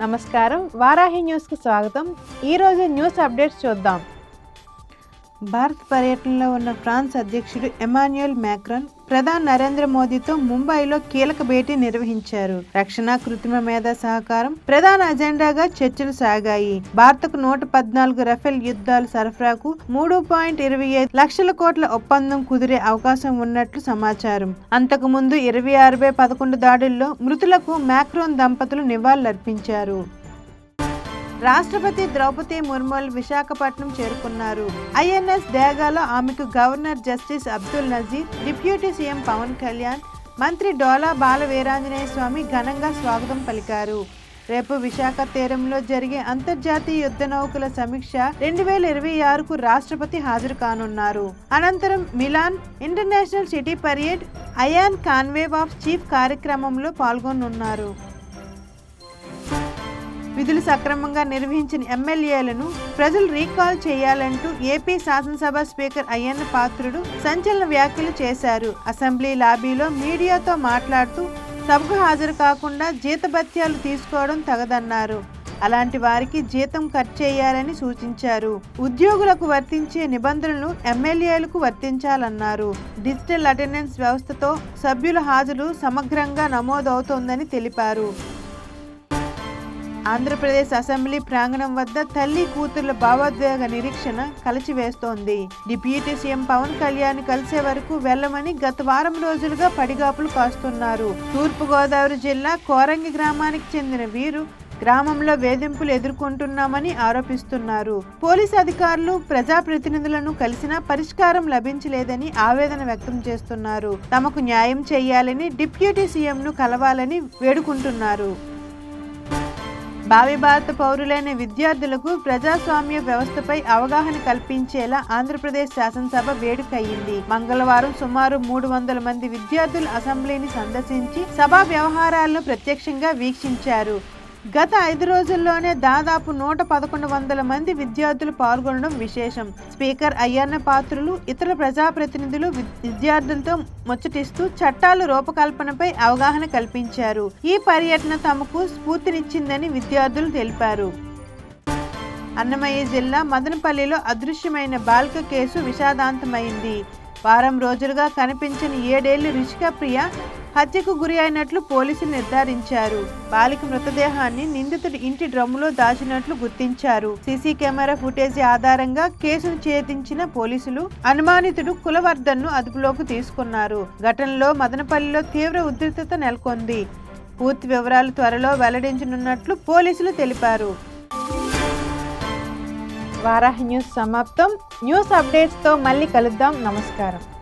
నమస్కారం. వారాహి న్యూస్కి స్వాగతం. ఈరోజు న్యూస్ అప్డేట్స్ చూద్దాం. భారత్ పర్యటనలో ఉన్న ఫ్రాన్స్ అధ్యక్షుడు ఎమాన్యుయల్ మ్యాక్రాన్ ప్రధాని నరేంద్ర మోదీతో ముంబైలో కీలక భేటీ నిర్వహించారు. రక్షణ కృత్రిమ మేధా సహకారం ప్రధాన అజెండాగా చర్చలు సాగాయి. భారత్కు నూట పద్నాలుగు రఫేల్ యుద్ధాల సరఫరాకు మూడు పాయింట్ ఇరవై ఐదు లక్షల కోట్ల ఒప్పందం కుదిరే అవకాశం ఉన్నట్లు సమాచారం. అంతకు ముందు ఇరవై ఆరు బై పదకొండు దాడుల్లో మృతులకు మ్యాక్రోన్ దంపతులు నివాళులర్పించారు. రాష్ట్రపతి ద్రౌపది ముర్ముల్ విశాఖపట్నం చేరుకున్నారు. ఐఎన్ఎస్ డేగాలో ఆమెకు governor justice Abdul Nazeer deputy CM Pawan Kalyan మంత్రి డోలా బాల వీరాంజనేయ స్వామి ఘనంగా స్వాగతం పలికారు. రేపు విశాఖ తీరంలో జరిగే అంతర్జాతీయ యుద్ధ నౌకల సమీక్ష రెండు వేల ఇరవై ఆరుకు రాష్ట్రపతి హాజరు కానున్నారు. అనంతరం మిలాన్ ఇంటర్నేషనల్ సిటీ పర్యడ్ అయాన్ కాన్వేవ్ ఆఫ్ చీఫ్ కార్యక్రమంలో పాల్గొనున్నారు. విధులు సక్రమంగా నిర్వహించిన ఎమ్మెల్యేలను ప్రజలు రీకాల్ చేయాలంటూ ఏపీ శాసనసభ స్పీకర్ అయ్యన్న పాత్రుడు సంచలన వ్యాఖ్యలు చేశారు. అసెంబ్లీ లాబీలో మీడియాతో మాట్లాడుతూ సభకు హాజరు కాకుండా జీతభత్యాలు తీసుకోవడం తగదన్నారు. అలాంటి వారికి జీతం కట్ చేయాలని సూచించారు. ఉద్యోగులకు వర్తించే నిబంధనలు ఎమ్మెల్యేలకు వర్తించాలన్నారు. డిజిటల్ అటెండెన్స్ వ్యవస్థతో సభ్యుల హాజరు సమగ్రంగా నమోదవుతోందని తెలిపారు. ఆంధ్రప్రదేశ్ అసెంబ్లీ ప్రాంగణం వద్ద తల్లి కూతుర్ల భావోద్వేగ నిరీక్షణ కలిచివేస్తోంది. డిప్యూటీ సీఎం పవన్ కళ్యాణ్ కలిసే వరకు వెళ్ళమని గత వారం రోజులుగా పడిగాపులు కాస్తున్నారు. తూర్పు గోదావరి జిల్లా కోరంగి గ్రామానికి చెందిన వీరు గ్రామంలో వేధింపులు ఎదుర్కొంటున్నామని ఆరోపిస్తున్నారు. పోలీసు అధికారులు ప్రజాప్రతినిధులను కలిసినా పరిష్కారం లభించలేదని ఆవేదన వ్యక్తం చేస్తున్నారు. తమకు న్యాయం చేయాలని డిప్యూటీ సీఎంను కలవాలని వేడుకుంటున్నారు. భావి భారత పౌరులైన విద్యార్థులకు ప్రజాస్వామ్య వ్యవస్థపై అవగాహన కల్పించేలా ఆంధ్రప్రదేశ్ శాసనసభ వేడుకయింది మంగళవారం సుమారు మూడు వందల మంది విద్యార్థులు అసెంబ్లీని సందర్శించి సభా వ్యవహారాలను ప్రత్యక్షంగా వీక్షించారు. గత ఐదు రోజుల్లోనే దాదాపు నూట పదకొండు వందల మంది విద్యార్థులు పాల్గొనడం విశేషం. స్పీకర్ అయ్యన్న పాత్రులు ఇతర ప్రజాప్రతినిధులు విద్యార్థులతో ముచ్చటిస్తూ చట్టాలు రూపకల్పనపై అవగాహన కల్పించారు. ఈ పర్యటన తమకు స్ఫూర్తినిచ్చిందని విద్యార్థులు తెలిపారు. అన్నమయ్య జిల్లా మదనపల్లిలో అదృశ్యమైన బాలిక కేసు విషాదాంతమైంది. వారం రోజులుగా కనిపించిన ఏడేళ్ళు రిషిక ప్రియ హత్యకు గురి అయినట్లు పోలీసులు నిర్ధారించారు. బాలిక మృతదేహాన్ని నిందితుడి ఇంటి డ్రమ్ములో దాచినట్లు గుర్తించారు. సీసీ కెమెరా ఫుటేజీ ఆధారంగా కేసును ఛేదించిన పోలీసులు అనుమానితుడు కులవర్ధన్ను అదుపులోకి తీసుకున్నారు. ఘటనలో మదనపల్లిలో తీవ్ర ఉద్రిక్తత నెలకొంది. పూర్తి వివరాలు త్వరలో వెల్లడించనున్నట్లు పోలీసులు తెలిపారు. వారాహి న్యూస్ సమాప్తం. న్యూస్ అప్డేట్స్తో మళ్ళీ కలుద్దాం. నమస్కారం.